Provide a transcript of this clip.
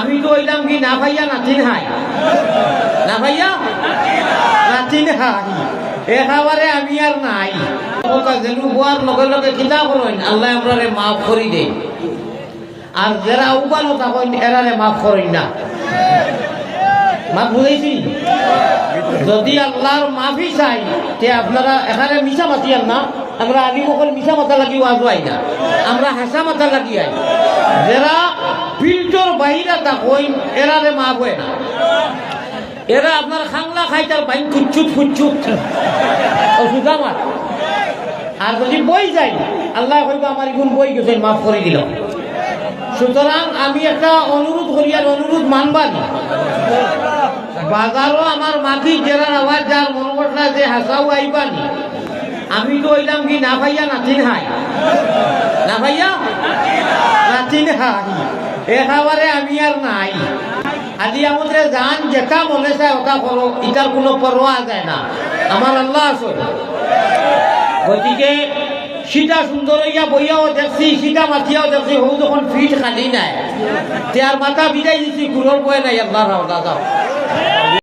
আমি তো হইলাম কি, না ভাইয়া নাতিন হাই। না ভাইয়া? নাতিন হাই। একেবারে আমি আর নাই। যেন বুয়ার লগে লগে কিতাব রইন, আল্লাহ আপনারে মাফ করি দে। আর যারা উপানো থাকেন এরারে মাফ করেন না। মাফ বুঝাইছি? যদি আল্লাহর মাফি চাই, তে আপনারা এখানে মিশা মাতিয়ান না। আমরা আলি মকল মিশা মাথা লাগি আই না। আমরা হাসা মাথা লাগি আই। যারা ফিল্টর বাহিরা থাকইন এরারে মাফ হয় না। এরা আপনার খাংলা খাইতার বাইন কুচ্ছুত কুচ্ছুত ওষুধ আমার আর যদি বই যাই আল্লাহ হয়তো আমার ইগুন বই গেছে মাফ করে দিল। সুতরাং আমি একটা অনুরোধ করি, আর অনুরোধ মানবানি বাজারও আমার মাটি, জেরার আওয়াজ, যার মনে করছে যে হাসাও আইবানি আমি তো হইলাম কি, না ভাইয়া নাতিন হাই না ভাইয়া? নাতিন হাই একেবারে আমি আর নাই। আজি আমাদের যান যেটা মনে চাই, ওটা করো এটার কোনো পরোয়া যায় না। আমার আল্লাহ আছে। গতিকে, সীতা সুন্দর হইয়া বইয়াও দেখছি, সীতা মাথিয়াও দেখছি হৌ যখন ফিট খালি নাই। তার মাথা বিদায় দিছি কুলোর বয়ে নাই আল্লাহ রাও দাদা